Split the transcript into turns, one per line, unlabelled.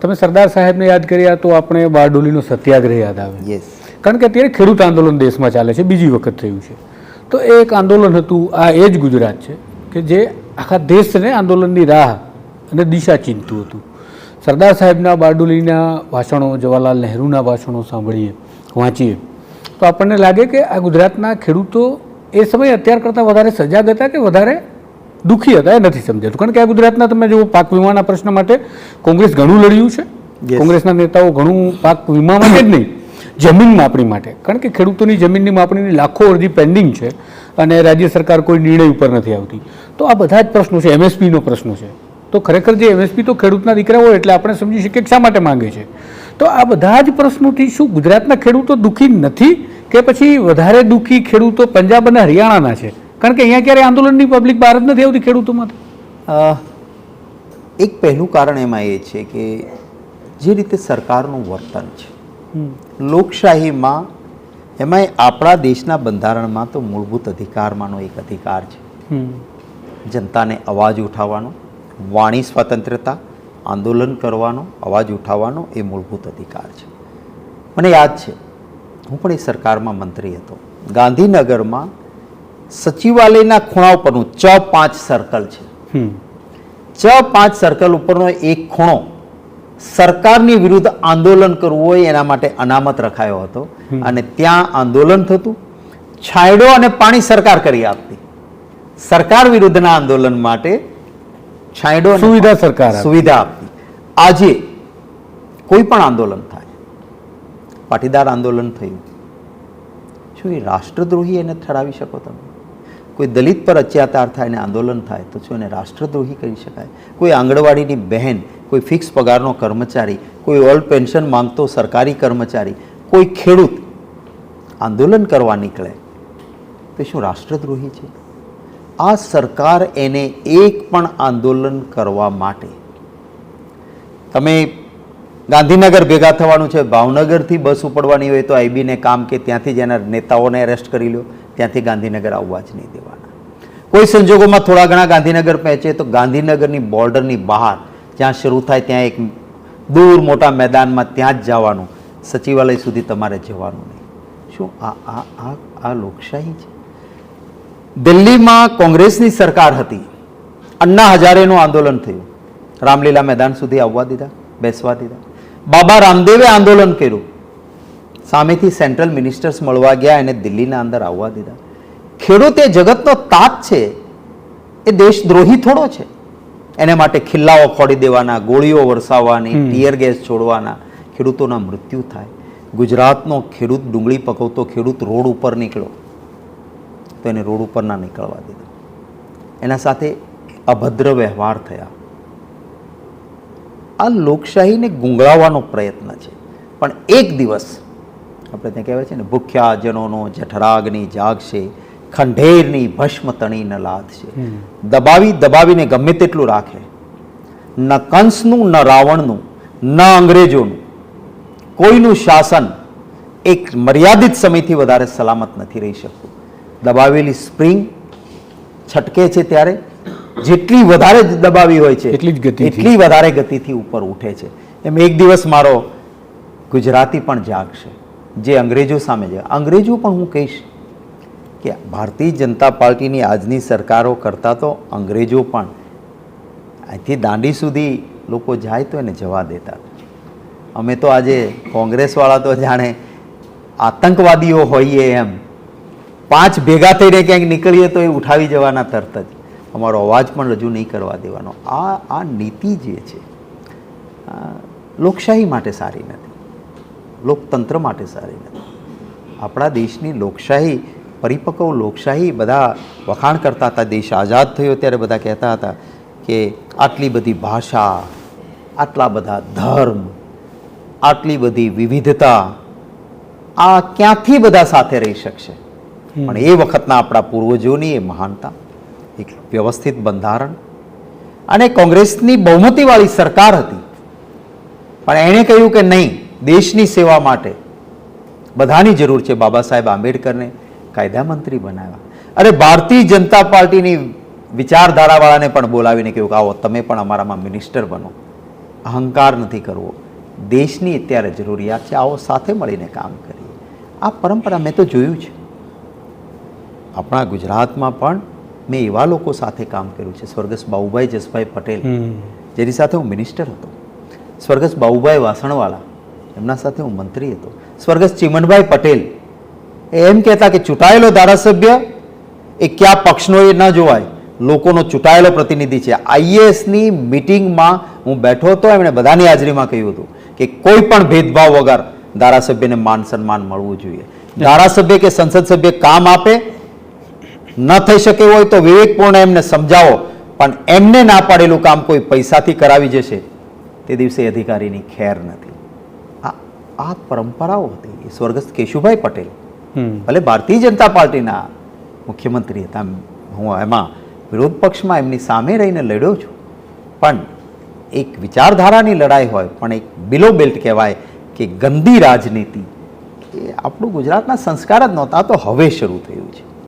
તમે સરદાર સાહેબને યાદ કર્યા તો આપણે બારડોલીનો સત્યાગ્રહ યાદ આવે.
યસ
કારણ કે અત્યારે ખેડૂત આંદોલન દેશમાં ચાલે છે બીજી વખત થયું છે. તો એ એક આંદોલન હતું આ એ જ ગુજરાત છે કે જે આખા દેશને આંદોલનની રાહ અને દિશા ચીંધતું હતું. સરદાર સાહેબના બારડોલીના ભાષણો જવાહરલાલ નહેરુના ભાષણો સાંભળીએ વાંચીએ તો આપણને લાગે કે આ ગુજરાતના ખેડૂતો એ સમયે અત્યાર કરતાં વધારે સજાગ હતા કે વધારે દુઃખી હતા એ નથી સમજાતું. કારણ કે આ ગુજરાતના તમે જુઓ પાક વીમાના પ્રશ્ન માટે કોંગ્રેસ ઘણું લડ્યું છે. કોંગ્રેસના નેતાઓ ઘણું પાક વીમા માટે જ નહીં જમીન માપણી માટે. કારણ કે ખેડૂતોની જમીનની માપણીની લાખો અરજી પેન્ડિંગ છે અને રાજ્ય સરકાર કોઈ નિર્ણય ઉપર નથી આવતી. તો આ બધા જ પ્રશ્નો છે એમએસપીનો પ્રશ્ન છે. તો ખરેખર જે એમએસપી તો ખેડૂતના દીકરા હોય એટલે આપણે સમજી શકીએ કે શા માટે માંગે છે. તો આ બધા જ પ્રશ્નોથી શું ગુજરાતના ખેડૂતો દુઃખી નથી કે પછી વધારે દુઃખી ખેડૂતો પંજાબ અને હરિયાણાના છે? કારણ કે અહીંયા ક્યારે આંદોલનની પબ્લિક બહાર જ નથી આવતી ખેડૂતોમાં
અ, એક પહેલું કારણ એમાં એ છે કે જે રીતે સરકારનું વર્તન છે લોકશાહીમાં એમાંય આપણા દેશના બંધારણમાં તો મૂળભૂત અધિકારમાંનો એક અધિકાર છે. જનતાને અવાજ ઉઠાવવાનો વાણી સ્વતંત્રતા આંદોલન કરવાનો અવાજ ઉઠાવવાનો એ મૂળભૂત અધિકાર છે. મને યાદ છે હું પણ એ સરકારમાં મંત્રી હતો. ગાંધીનગરમાં સચિવાલયના ખૂણા ઉપરનું ચ પાંચ સર્કલ છે. ચ પાંચ સર્કલ ઉપરનો એક ખૂણો સરકારની વિરુદ્ધ આંદોલન કરવું હોય એના માટે અનામત રખાયો હતો. અને ત્યાં આંદોલન થતું. છાંયડો અને પાણી સરકાર કરી આપતી. સરકાર વિરુદ્ધના આંદોલન માટે છાંયડો
સુવિધા સરકાર
સુવિધા આપતી. આજે કોઈ પણ આંદોલન થાય પાટીદાર આંદોલન થયું શું એ રાષ્ટ્રદ્રોહી એને ઠરાવી શકો તમે? કોઈ દલિત પર અત્યાચાર થાય અને આંદોલન થાય, તો શું એને રાષ્ટ્રદ્રોહી કરી શકાય? કોઈ આંગણવાડીની બહેન, કોઈ ફિક્સ પગારનો કર્મચારી, કોઈ ઓલ્ડ પેન્શન માંગતો સરકારી કર્મચારી, કોઈ ખેડૂત આંદોલન કરવા નીકળે, તો શું રાષ્ટ્રદ્રોહી છે? આ સરકાર એને એક પણ આંદોલન કરવા માટે તમે ગાંધીનગર ભેગા થવાનું છે, ભાવનગરથી બસ ઉપડવાની હોય તો આઈબીને કામ કે ત્યાંથી જ એના નેતાઓને એરેસ્ટ કરી લો. ત્યાંથી ગાંધીનગર આવવા જ નહીં દેવાના. કોઈ સંજોગોમાં થોડા ઘણા ગાંધીનગર પહોંચે તો ગાંધીનગરની બોર્ડરની બહાર જ્યાં શરૂ થાય ત્યાં એક દૂર મોટા મેદાનમાં ત્યાં જ જવાનું. સચિવાલય સુધી તમારે જવાનું નહીં. શું આ આ આ આ લોકશાહી છે? દિલ્હીમાં કોંગ્રેસની સરકાર હતી. અન્ના હજારેનું આંદોલન થયું. રામલીલા મેદાન સુધી આવવા દીધા, બેસવા દીધા. બાબા રામદેવે આંદોલન કર્યું. સામેથી સેન્ટ્રલ મિનિસ્ટર્સ મળવા ગયા એને દિલ્હીના અંદર આવવા દીધા. ખેડૂત એ જગતનો તાત છે એ દેશદ્રોહી થોડો છે. એને માટે ખિલ્લાઓ ફોડી દેવાના ગોળીઓ વરસાવવાની ટીયર ગેસ છોડવાના ખેડૂતોના મૃત્યુ થાય. ગુજરાતનો ખેડૂત ડુંગળી પકવતો ખેડૂત રોડ ઉપર નીકળ્યો. તો એને રોડ ઉપર ના નીકળવા દીધો. એના સાથે અભદ્ર વ્યવહાર થયા. આ લોકશાહીને ગુંગળાવવાનો પ્રયત્ન છે. પણ એક દિવસ આપણે ત્યાં કહેવાય છે ને ભૂખ્યા જનોનો જઠરાગની જાગશે ખંડેરની ભસ્મ તણીને લાદશે દબાવી દબાવીને ગમે તેટલું રાખે. ન કંસનું ન રાવણનું ન અંગ્રેજોનું કોઈનું શાસન એક મર્યાદિત સમયથી વધારે સલામત નથી રહી શકતું. દબાવેલી સ્પ્રિંગ છટકે છે ત્યારે જેટલી વધારે દબાવી હોય છે
એટલી જ ગતિ
એટલી વધારે ગતિથી ઉપર ઉઠે છે. એમ એક દિવસ મારો ગુજરાતી પણ જાગશે. જે અંગ્રેજો સામે છે. અંગ્રેજો પણ હું કહીશ કે ભારતીય જનતા પાર્ટીની આજની સરકારો કરતાં તો અંગ્રેજો પણ અહીંથી દાંડી સુધી લોકો જાય તો એને જવા દેતા. અમે તો આજે કોંગ્રેસવાળા તો જાણે આતંકવાદીઓ હોઈએ એમ. પાંચ ભેગા થઈને ક્યાંક નીકળીએ તો એ ઉઠાવી જવાના તરત જ. અમારો અવાજ પણ રજૂ નહીં કરવા દેવાનો. આ આ નીતિ જે છે લોકશાહી માટે સારી નથી. લોકતંત્ર માટે સારી નથી. આપણા દેશની લોકશાહી પરિપક્વ લોકશાહી બધા વખાણ કરતા હતા દેશ આઝાદ થયો ત્યારે બધા કહેતા હતા કે આટલી બધી ભાષા આટલા બધા ધર્મ આટલી બધી વિવિધતા આ ક્યાંથી બધા સાથે રહી શકશે? પણ એ વખતના આપણા પૂર્વજોની એ મહાનતા એક વ્યવસ્થિત બંધારણ અને કોંગ્રેસની બહુમતીવાળી સરકાર હતી. પણ એણે કહ્યું કે નહીં દેશની સેવા માટે બધાની જરૂર છે. બાબા સાહેબ આંબેડકરને કાયદા મંત્રી બનાવ્યા. અરે ભારતીય જનતા પાર્ટીની વિચારધારાવાળાને પણ બોલાવીને કહ્યું કે આવો તમે પણ અમારામાં મિનિસ્ટર બનો. અહંકાર નથી કરવો. દેશની અત્યારે જરૂરિયાત છે. આવો સાથે મળીને કામ કરીએ. આ પરંપરા મેં તો જોયું છે. આપણા ગુજરાતમાં પણ મેં એવા લોકો સાથે કામ કર્યું છે. સ્વર્ગસ્થ બાઉભાઈ જસભાઈ પટેલ જેની સાથે હું મિનિસ્ટર હતો. સ્વર્ગસ્થ બાઉભાઈ વાસણવાળા એમના સાથે હું મંત્રી હતો. સ્વર્ગસ્થ ચિમનભાઈ પટેલ એમ કહેતા કે ચૂંટાયેલો ધારાસભ્ય એ કયા પક્ષનો એ ન જોવાય. લોકોનો ચૂંટાયેલો પ્રતિનિધિ છે. આઈએએસની મિટિંગમાં હું બેઠો હતો, એમણે બધાની હાજરીમાં કહ્યું હતું કે કોઈ પણ ભેદભાવ વગર ધારાસભ્યને માન સન્માન મળવું જોઈએ. ધારાસભ્ય કે સંસદ સભ્ય કામ આપે, ન થઈ શકે હોય તો વિવેકપૂર્ણ એમને સમજાવો, પણ એમને ના પાડેલું કામ કોઈ પૈસાથી કરાવી જશે, તે દિવસે અધિકારીની ખેર નથી. આ પરંપરાઓ હતી. એ સ્વર્ગસ્થ કેશુભાઈ પટેલ ભલે ભારતીય જનતા પાર્ટીના મુખ્યમંત્રી હતા હું એમાં વિરોધ પક્ષમાં એમની સામે રહીને લડ્યો છું. પણ એક વિચારધારાની લડાઈ હોય પણ એક બિલો બેલ્ટ કહેવાય કે ગંદી રાજનીતિ એ આપણું ગુજરાતના સંસ્કાર જ નહોતા તો હવે શરૂ થયું છે.